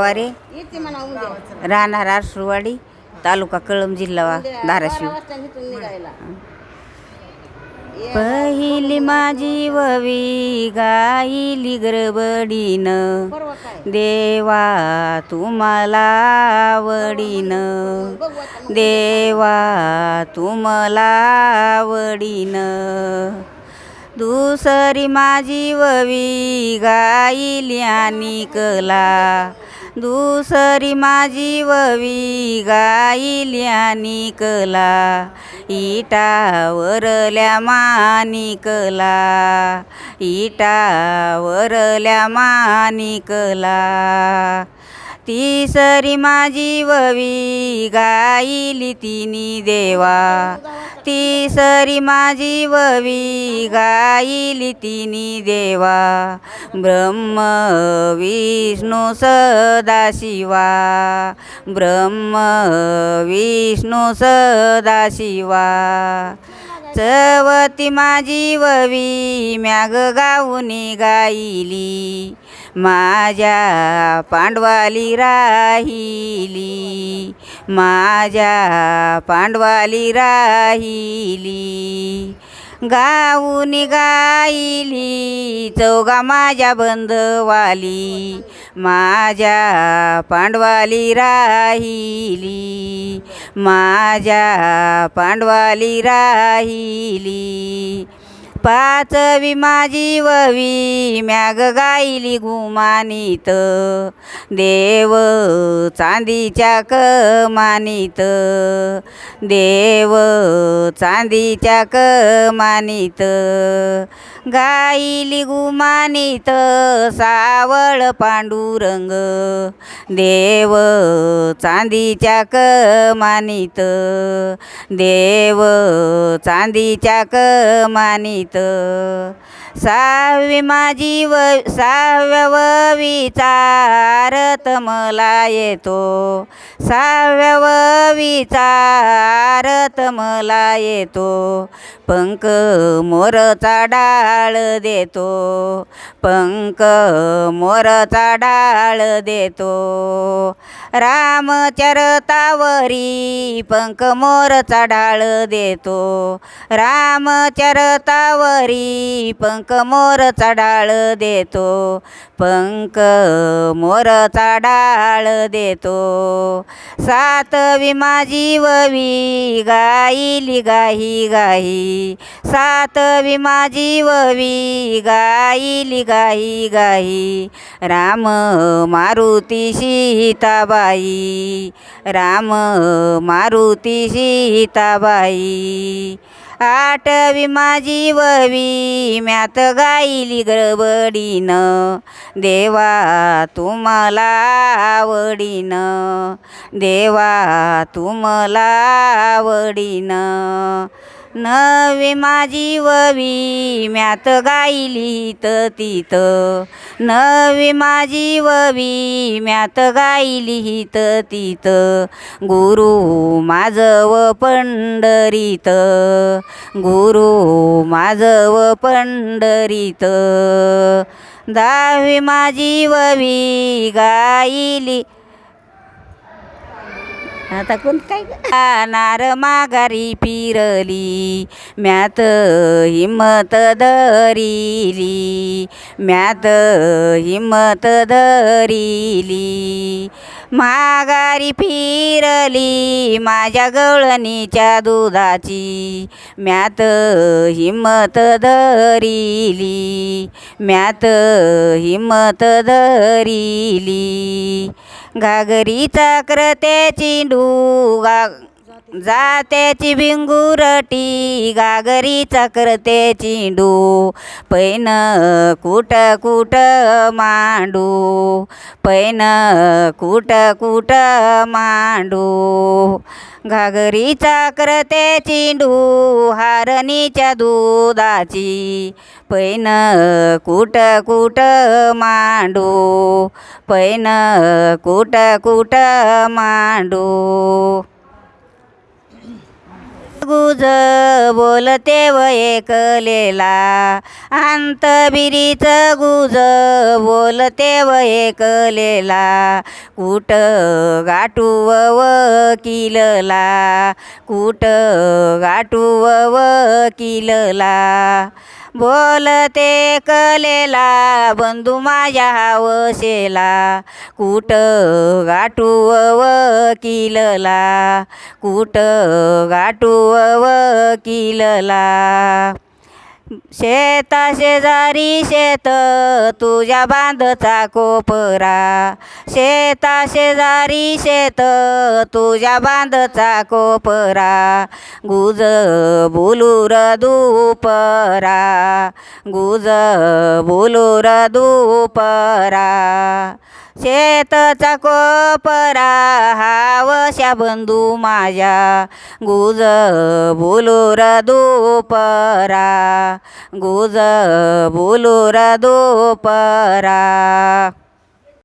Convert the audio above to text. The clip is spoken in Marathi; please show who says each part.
Speaker 1: वारे राहणार आरसूरवाडी तालुका कळंब जिल्हा धाराशिव. पहिली माझी ववी गाईली गरबडीन. देवा तुम्हाला आवडीन. देवा तुम्हाला आवडीन. दुसरी माझी ववी गाईली आणि कला. दुसरी माझी ववी गाईली कला. इटावरल्या मानिकला इटावरल्या मानिकला तिसरी माझी ववी गाईली तिनी देवा. तिसरी माझी ववी गाईली तिनी देवा. ब्रह्म विष्णू सदाशिवा ब्रह्म विष्णू सदाशिवा चवती माझी ववी म्याग गाऊनी गाईली माझ्या पांडवाली राहिली. माझ्या पांडवाली राहिली. गाऊन गाईली चौगा माझ्या बंधवाली. माझ्या पांडवाली राहिली. माझ्या पांडवाली राहिली. पाचवी माझी ववी म्याग गाईली गुमानित. देव चांदीच्या कमानीत. देव चांदीच्या कमानीत. गाईली गुमानित सावळ पांडुरंग. देव चांदीच्या कमानीत. देव चांदीच्या कमानित. 的。सहावी माझी व सहाव्या विचारत मला येतो. सहाव्या विचारत मला येतो. पंक मोरचा डाळ देतो. पंक मोरचा डाळ देतो. रामचरतावरी पंक मोरचा डाळ देतो. रामचरतावरी पंख मोरचा डाळ देतो पंक मोरचा डाळ देतो. सात विमाजी ववी गाईली गाही गाही सात विमाजी ववी गाईली गाही गाही राम मारुती सीताबाई राम मारुती सीताबाई. आठवी माझी ववी म्यात गाईली गडबडीन. देवा तुम्हाला आवडीन. देवा तुम्हाला आवडीन. नवी माझी ववी म्यात गाईली त तित. नवी माझी ववी म्यात गाईली त तित. गुरु माझव पंढरीत. गुरु माझव पंढरीत. दहावी माझी ववी गाईली आता कोण काय? नार माघारी फिरली म्यात हिम्मत धरिली म्यात हिम्मत धरिली. माघारी फिरली माझ्या गवळणीच्या दुधाची म्यात हिम्मत धरिली म्यात हिम्मत धरिली. घागरीचा ते चिंडू गा जात्याची भिंगुरटी गागरीचा करते चिंडू पैन कुट कुट मांडू पैन कुट कुट मांडू घागरीचा करते चिंडू हारणीच्या दुधाची पैन कुट कुट मांडू पैन कुट कुट मांडू. गुज बोलते व एकलेला. अंतबिरीच गुज बोलते व एकलेला. कुट गाठू वकीलला कुट गाठू वकीलला बोलते कलेला बंधू माझ्या वसेला कुट गाठू वकीलला? कुट गाठू वकीलला? शेता शेजारी शेत तुझ्या बांधचा कोपरा. शेता शेजारी शेत तुझ्या बांधचा कोपरा. गुज बुलूर दुपरा. गुज बुलूर दुपरा. शेतचा कोपरा हावशा बंधू माझ्या. गुज बोलूर दुपरा गुज बोलूर दुपरा.